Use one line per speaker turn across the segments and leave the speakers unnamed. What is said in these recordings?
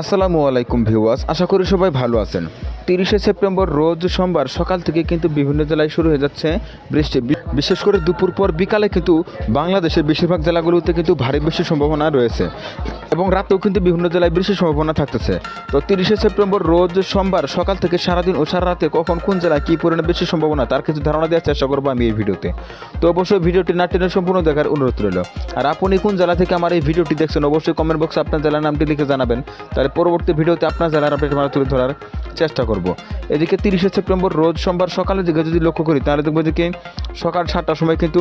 আসসালামু আলাইকুম ভিউয়ার্স, আশা করি সবাই ভালো আছেন। তিরিশে সেপ্টেম্বর রোজ সোমবার সকাল থেকে কিন্তু বিভিন্ন জেলায় শুরু হয়ে যাচ্ছে বৃষ্টি। বিশেষ করে দুপুর পর বিকালে কিন্তু বাংলাদেশের বেশিরভাগ জেলাগুলোতে কিন্তু ভারী বৃষ্টির সম্ভাবনা রয়েছে। এবং রাতেও কিন্তু বিভিন্ন জেলায় বৃষ্টির সম্ভাবনা থাকতেছে। তো তিরিশে সেপ্টেম্বর রোজ সোমবার সকাল থেকে সারাদিন ও সারা রাতে কখন কোন জেলায় কী পরিমাণে বৃষ্টির সম্ভাবনা, তার কিছু ধারণা দেওয়ার চেষ্টা করব আমি এই ভিডিওতে। তো অবশ্যই ভিডিওটি না টেনে সম্পূর্ণ দেখার অনুরোধ রইল। আর আপনি কোন জেলা থেকে আমার এই ভিডিওটি দেখছেন, অবশ্যই কমেন্ট বক্সে আপনার জেলার নামটি লিখে জানাবেন। তাহলে পরবর্তী ভিডিওতে আপনার জেলার আপডেট আমরা তুলে ধরার চেষ্টা করব। এদিকে তিরিশে সেপ্টেম্বর রোজ সোমবার সকালের দিকে যদি লক্ষ্য করি, তাহলে দেখব এদিকে সকাল সাতটার সময় কিন্তু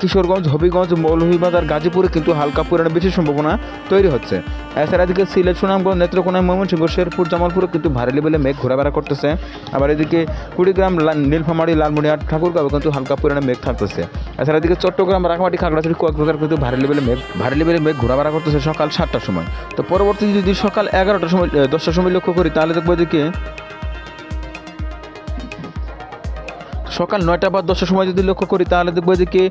কিশোরগঞ্জ, হবিগঞ্জ, মৌলভীবাজার, গাজীপুরে কিন্তু হালকা পরিমাণে বেশি সম্ভাবনা তৈরি হচ্ছে। এছাড়া এদিকে সিলেট, সুনামগঞ্জ, নেত্রকোনা, ময়মনসিংহ, শেরপুর, জামালপুরে কিন্তু ভারী লেভেলে মেঘ ঘোরাফেরা করতেছে। আবার এদিকে কুড়িগ্রাম নীলফামারী, লালমনিরহাট, ঠাকুরগাঁও কিন্তু হালকা পরিমাণে মেঘ থাকতেছে। এছাড়া এদিকে চট্টগ্রাম, রাঙামাটি, খাগড়াছড়ি কক্সবাজার কিন্তু ভারী লেভেলে মেঘ, ভারী লেভেলে মেঘ ঘোরাফেরা করতেছে সকাল সাতটার সময়। তো পরবর্তী যদি সকাল এগারোটার সময় দশটার সময় লক্ষ্য করি, তাহলে দেখব এদিকে সকাল নয়টা বা দশটার সময় যদি লক্ষ্য করি, তাহলে দেখব এদিকে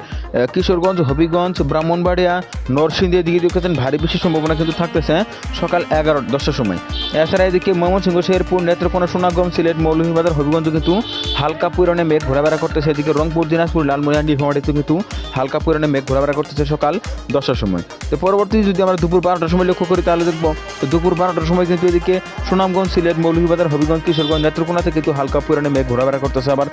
কিশোরগঞ্জ, হবিগঞ্জ, ব্রাহ্মণবাড়িয়া নরসিংদী এদিকে দেখেছেন, ভারী বেশি সম্ভাবনা কিন্তু থাকতেছে সকাল এগারো, দশটার সময়। এছাড়া এদিকে ময়মনসিংহ, শেরপুর, নেত্রকোনা, সোনাগঞ্জ, সিলেট, মৌলভীবাজার হবিগঞ্জ কিন্তু হালকা পরিমাণে মেঘ ঘোরাফেরা করতেছে। এদিকে রংপুর, দিনাজপুর, লালমনিরহাট নীলফামারীতে কিন্তু হালকা পরিমাণে মেঘ ঘোরাফেরা করতেছে সকাল দশটার সময়। তো পরবর্তী যদি আমরা দুপুর বারোটার সময় লক্ষ্য করি, তাহলে দেখব দুপুর বারোটার সময় কিন্তু এদিকে সুনামগঞ্জ, সিলেট, মৌলভীবাজার, হবিগঞ্জ, কিশোরগঞ্জ নেত্রকোনাতে কিন্তু হালকা পরিমাণে মেঘ ঘোরাফেরা করতেছে। আবার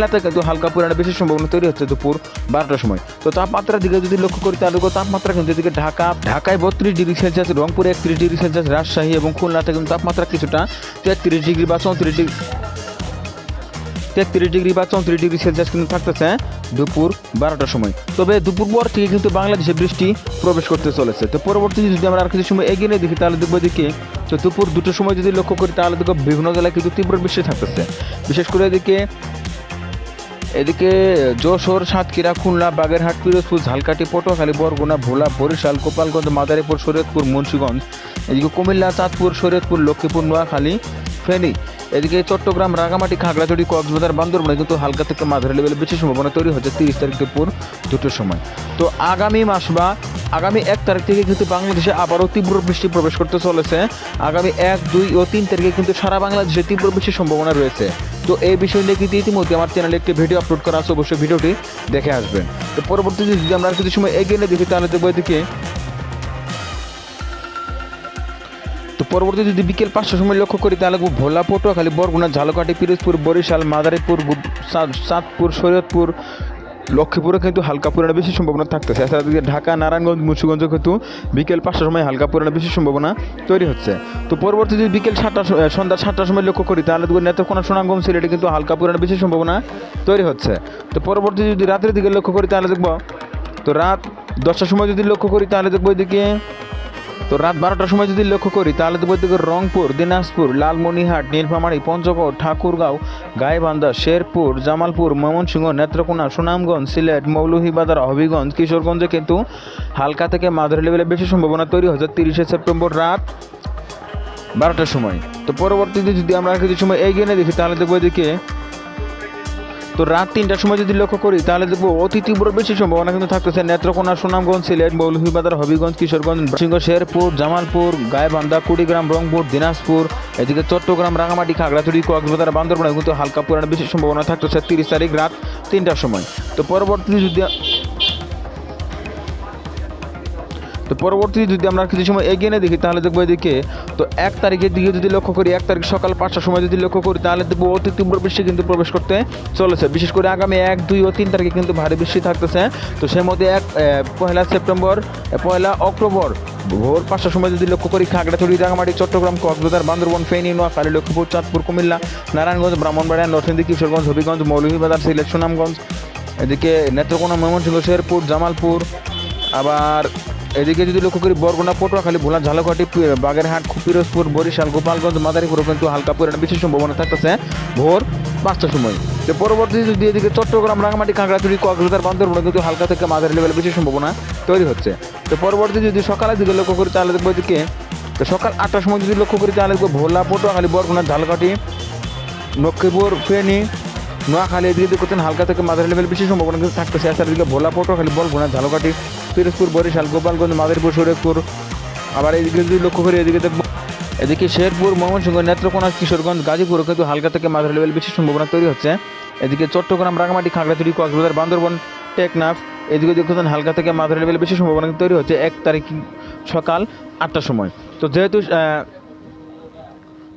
কুমিল্লাতে কিন্তু হালকা পরিমাণে বেশি সম্ভাবনা তৈরি হচ্ছে দুপুর বারোটার সময়। তো তাপমাত্রার দিকে যদি লক্ষ্য করি তাহলে তাপমাত্রা কিন্তু এদিকে ঢাকা, ঢাকায় বত্রিশ ডিগ্রি সেলসিয়াস, রংপুরে একত্রিশ ডিগ্রি সেলসিয়াস, রাজশাহী এবং খুলনাতে কিন্তু তাপমাত্রা কিছুটা তেত্রিশ ডিগ্রি বা চৌত্রিশ ডিগ্রি তেত্রিশ ডিগ্রি বা চৌত্রিশ ডিগ্রি সেলসিয়াস কিন্তু থাকতেছে দুপুর বারোটার সময়। তবে দুপুর পর থেকে কিন্তু বাংলাদেশে বৃষ্টি প্রবেশ করতে চলেছে। তো পরবর্তী যদি আমরা আর কিছু সময় এগিয়ে নিয়ে দেখি, তাহলে দেখব এদিকে তো দুপুর দুটোর সময় যদি লক্ষ্য করি, তাহলে দেখব বিভিন্ন জেলায় কিন্তু তীব্র বৃষ্টি থাকতেছে। বিশেষ করে এদিকে এদিকে, যশোর, সাতক্ষীরা, খুলনা, বাগেরহাট, পিরোজপুর ঝালকাটি পটুয়াখালী, বরগুনা, ভোলা, বরিশাল, গোপালগঞ্জ, মাদারীপুর, শরীয়তপুর, মুন্সীগঞ্জ, এদিকে কুমিল্লা, চাঁদপুর, শরীয়তপুর, লক্ষ্মীপুর, নোয়াখালী, ফেনী, এদিকে চট্টগ্রাম, রাঙামাটি, খাগড়াছড়ি, কক্সবাজার, বান্দরবানে কিন্তু হালকা থেকে মাঝারি লেভেলে বেশি সম্ভাবনা তৈরি হচ্ছে তিরিশ তারিখ দুপুর দুটোর সময়। তো আগামী মাস বা আগামী এক তারিখ থেকে কিন্তু বাংলাদেশে আবারও তীব্র বৃষ্টি প্রবেশ করতে চলেছে। আগামী এক, দুই ও তিন তারিখে কিন্তু সারা বাংলাদেশে তীব্র বৃষ্টির সম্ভাবনা রয়েছে। তো এই বিষয় নিয়ে কিন্তু ইতিমধ্যে আমার চ্যানেলে একটি ভিডিও আপলোড করা আছে, অবশ্যই ভিডিওটি দেখে আসবেন। তো পরবর্তীতে যদি আমরা কিছু সময় এগিয়ে নিয়ে দেখি, তাহলে দেখব এদিকে। তো পরবর্তী যদি বিকেল পাঁচটার সময় লক্ষ্য করি, তাহলে ভোলা পটুয়াখালী বরগুনা, ঝালকাঠি, পিরোজপুর, বরিশাল, মাদারীপুর চাঁদপুর শরীয়তপুর লক্ষ্মীপুরে কিন্তু হালকা পরিমাণে বেশি সম্ভাবনা থাকতেছে। এছাড়া দিকে ঢাকা, নারায়ণগঞ্জ মুন্সিগঞ্জে কিন্তু বিকেল পাঁচটার সময় হালকা পরিমাণে বেশি সম্ভাবনা তৈরি হচ্ছে। তো পরবর্তী যদি বিকেল সাতটা সন্ধ্যা সাতটার সময় লক্ষ্য করি, তাহলে নেত্রকোনা, সুনামগঞ্জ সিলেটে কিন্তু হালকা পরিমাণে বেশি সম্ভাবনা তৈরি হচ্ছে। তো পরবর্তী যদি রাতের দিকে লক্ষ্য করি, তাহলে দেখব, তো রাত দশটার সময় যদি লক্ষ্য করি, তাহলে দেখব এদিকে তো রাত বারোটার সময় যদি লক্ষ্য করি, তাহলে দেখব এদিকে রংপুর, দিনাজপুর লালমনিরহাট নীলফামারী, পঞ্চগড়, ঠাকুরগাঁও, গাইবান্ধা, শেরপুর, জামালপুর, ময়মনসিংহ, নেত্রকোনা, সুনামগঞ্জ, সিলেট, মৌলভীবাজার, হবিগঞ্জ, কিশোরগঞ্জে কিন্তু হালকা থেকে মাঝারি লেভেলে বেশি সম্ভাবনা তৈরি হচ্ছে তিরিশে সেপ্টেম্বর রাত বারোটার সময়। তো পরবর্তীতে যদি আমরা কিছু সময় এগিয়ে দেখি, তাহলে দেখব এদিকে তো রাত তিনটার সময় যদি লক্ষ্য করি, তাহলে দেখব অতি তীব্র বেশি সম্ভাবনা কিন্তু থাকতেছে। নেত্রকোনা, সুনামগঞ্জ, সিলেট, মৌলভীবাজার, হবিগঞ্জ, কিশোরগঞ্জ সিংহ শেরপুর, জামালপুর গায়েবান্ধা কুড়িগ্রাম, রংপুর, দিনাজপুর, এদিকে চট্টগ্রাম, রাঙামাটি, খাগড়াছড়ি, কক্সবাজার, বান্দরবানে কিন্তু হালকা পুরানো বেশি সম্ভাবনা থাকতেছে। তিরিশ তারিখ রাত তিনটার সময়। তো পরবর্তী যদি তো পরবর্তী যদি আমরা কিছু সময় এগিয়ে দেখি, তাহলে দেখব এদিকে, তো এক তারিখের দিকে যদি লক্ষ্য করি, এক তারিখ সকাল পাঁচটার সময় যদি লক্ষ্য করি, তাহলে দেখব অতি তীব্র বৃষ্টি কিন্তু প্রবেশ করতে চলেছে। বিশেষ করে আগামী এক, দুই ও তিন তারিখে কিন্তু ভারী বৃষ্টি থাকতেছে। তো সেই মধ্যে এক পয়লা সেপ্টেম্বর পয়লা অক্টোবর, ভোর পাঁচটার সময় যদি লক্ষ্য করি, খাগড়াছড়ি, রাঙামাটি, চট্টগ্রাম, কক্সবাজার, বান্দরবন, ফেনী, নোয়াখালী, লক্ষ্মীপুর, চাঁদপুর, কুমিল্লা, নারায়ণগঞ্জ, ব্রাহ্মণবাড়িয়া নরসিংদী কিশোরগঞ্জ, হবিগঞ্জ, মৌলভীবাজার, সিলেট, সুনামগঞ্জ। এদিকে নেত্রকোনা, ময়মনসিংহ, শেরপুর, জামালপুর, আবার এদিকে যদি লক্ষ্য করি, বরগুনা, পটুয়াখালী, ভোলা, ঝালকাঠি, পি- বাগেরহাট পিরোজপুর বরিশাল, গোপালগঞ্জ মাদারীপুরও কিন্তু হালকা পরিমাণে বেশি সম্ভাবনা থাকতেছে ভোর পাঁচটার সময়। তো পরবর্তী যদি এদিকে চট্টগ্রাম রাঙামাটি খাগড়াছড়ি, কক্সবাজার, বান্দরবনে কিন্তু হালকা থেকে মাঝারি লেভেলে বেশি সম্ভাবনা তৈরি হচ্ছে। তো পরবর্তী যদি সকালের দিকে লক্ষ্য করি, তাহলে দেখব এদিকে, তো সকাল আটটার সময় যদি লক্ষ্য করি, তাহলে দেখব ভোলা, পটুয়াখালী, বরগুনা, ঝালকাঠি লক্ষ্মীপুর ফেনী, নোয়াখালী, এদিকে করতেন হালকা থেকে মাঝারি লেভেল বেশি সম্ভাবনা কিন্তু থাকতেছে। এছাড়া দিকে ভোলা, পটুয়াখালী, বরগুনা, ঝালকাঠি পিরোজপুর, বরিশাল, গোপালগঞ্জ, মাদারীপুর শরীয়তপুর আবার এদিকে যদি লক্ষ্য করি, এদিকে দেখব এদিকে শেরপুর, ময়মনসিংহ, নেত্রকোনা, কিশোরগঞ্জ, গাজীপুর কিন্তু হালকা থেকে মাঝারি লেভেল বেশি সম্ভাবনা তৈরি হচ্ছে। এদিকে চট্টগ্রাম রাঙামাটি খাগড়াছড়ি, কক্সবাজার, বান্দরবন, টেকনাফ, এদিকে দেখুন হালকা থেকে মাঝারি লেভেল বেশি সম্ভাবনা তৈরি হচ্ছে এক তারিখ সকাল আটটার সময়। তো যেহেতু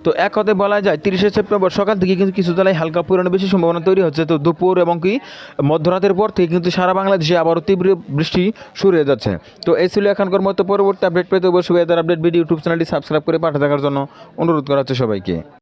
তো এক কথায় বলা যায়, তিরিশে সেপ্টেম্বর সকাল থেকে কিন্তু কিছু জেলায় হালকা পরিমাণে বেশি সম্ভাবনা তৈরি হচ্ছে। তো দুপুর এবং কি মধ্যরাতের পর থেকে কিন্তু সারা বাংলাদেশে আবারও তীব্র বৃষ্টি শুরু হয়ে যাচ্ছে। তো এই ছিল এখনকার মতো পরবর্তী আপডেট পেতে অবশ্যই আপডেট ভিডিও ইউটিউব চ্যানেলটি সাবস্ক্রাইব করে পাঠা দেখার জন্য অনুরোধ করা হচ্ছে সবাইকে।